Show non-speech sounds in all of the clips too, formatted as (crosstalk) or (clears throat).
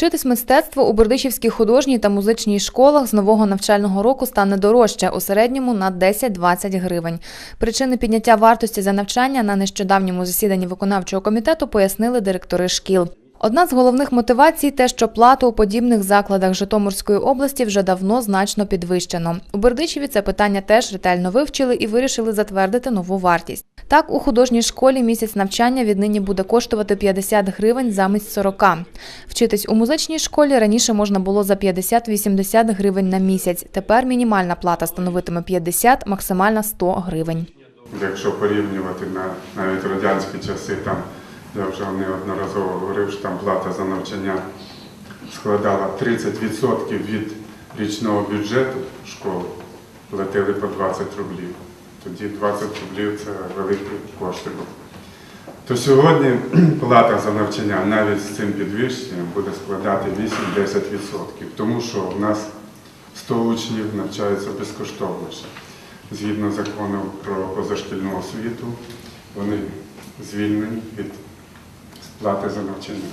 Вчитись мистецтву у Бердичівській художній та музичній школах з нового навчального року стане дорожче у середньому на 10-20 гривень. Причини підняття вартості за навчання на нещодавньому засіданні виконавчого комітету пояснили директори шкіл. Одна з головних мотивацій те, що плату у подібних закладах Житомирської області вже давно значно підвищено. У Бердичеві це питання теж ретельно вивчили і вирішили затвердити нову вартість. Так, у художній школі місяць навчання віднині буде коштувати 50 гривень замість 40. Вчитись у музичній школі раніше можна було за 50-80 гривень на місяць. Тепер мінімальна плата становитиме 50, максимальна 100 гривень. Якщо порівнювати на навіть радянські часи, там я вже неодноразово говорив, що там плата за навчання складала 30% від річного бюджету школи, платили по 20 рублів. Тоді 20 рублів це великі кошти були. То сьогодні (clears throat) плата за навчання навіть з цим підвищенням буде складати 8-10%, тому що в нас 100 учнів навчаються безкоштовно. Згідно закону про позашкільну освіту, вони звільнені від сплати за навчання.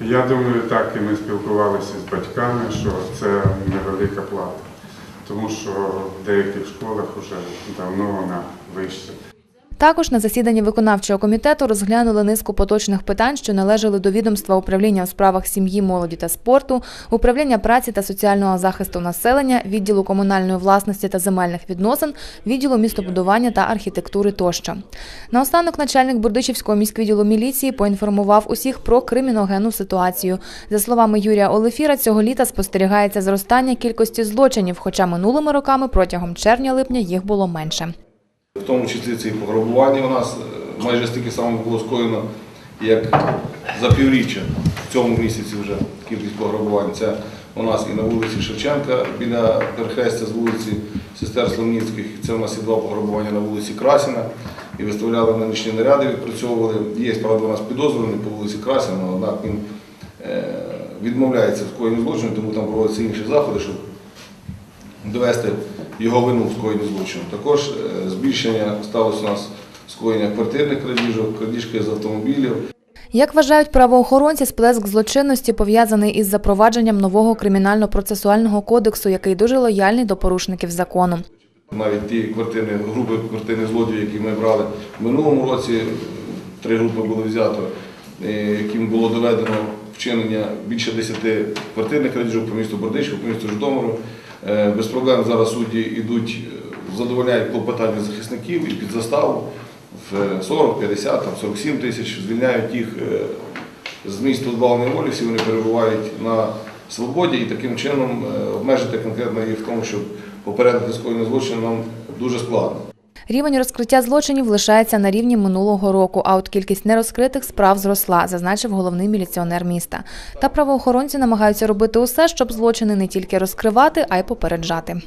Я думаю, так і ми спілкувалися з батьками, що це невелика плата, тому що в деяких школах вже давно вона вища. Також на засіданні виконавчого комітету розглянули низку поточних питань, що належали до відомства управління у справах сім'ї, молоді та спорту, управління праці та соціального захисту населення, відділу комунальної власності та земельних відносин, відділу містобудування та архітектури тощо. Наостанок начальник Бурдичівського міськвідділу міліції поінформував усіх про криміногенну ситуацію. За словами Юрія Олефіра, цього літа спостерігається зростання кількості злочинів, хоча минулими роками протягом червня-липня їх було менше. В тому числі це і пограбування у нас е, майже стільки само було скоєно, як за півріччя в цьому місяці вже кількість пограбувань. Це у нас і на вулиці Шевченка біля перехрестя з вулиці Сестер Слонівських. Це у нас і два пограбування на вулиці Красіна. І виставляли ми нічні наряди, відпрацьовували. Є, правда, у нас підозрюваний по вулиці Красіна, однак він е, відмовляється в скоєнні злочину, тому там проводяться інші заходи, щоб довести його вину в скоєнні злочину. Також е, збільшення сталося у нас скоєння квартирних крадіжок, крадіжки з автомобілів. Як вважають правоохоронці, сплеск злочинності пов'язаний із запровадженням нового кримінально-процесуального кодексу, який дуже лояльний до порушників закону. Навіть ті квартирні групи квартирних злодіїв, які ми брали в минулому році, три групи було взято, е, яким було доведено вчинення більше 10 квартирних крадіжок по місту Бердичеву, по місту Житомиру. Е, Без проблем зараз судді йдуть, е, задовольняють клопотання захисників і під заставу в 40, 50, там 47 тисяч, звільняють їх е, з місць позбавленої волі, всі вони перебувають на свободі і таким чином обмежити конкретно їх в тому, щоб попередити скоєння злочину нам дуже складно. Рівень розкриття злочинів лишається на рівні минулого року, а от кількість нерозкритих справ зросла, зазначив головний міліціонер міста. Та правоохоронці намагаються робити усе, щоб злочини не тільки розкривати, а й попереджати.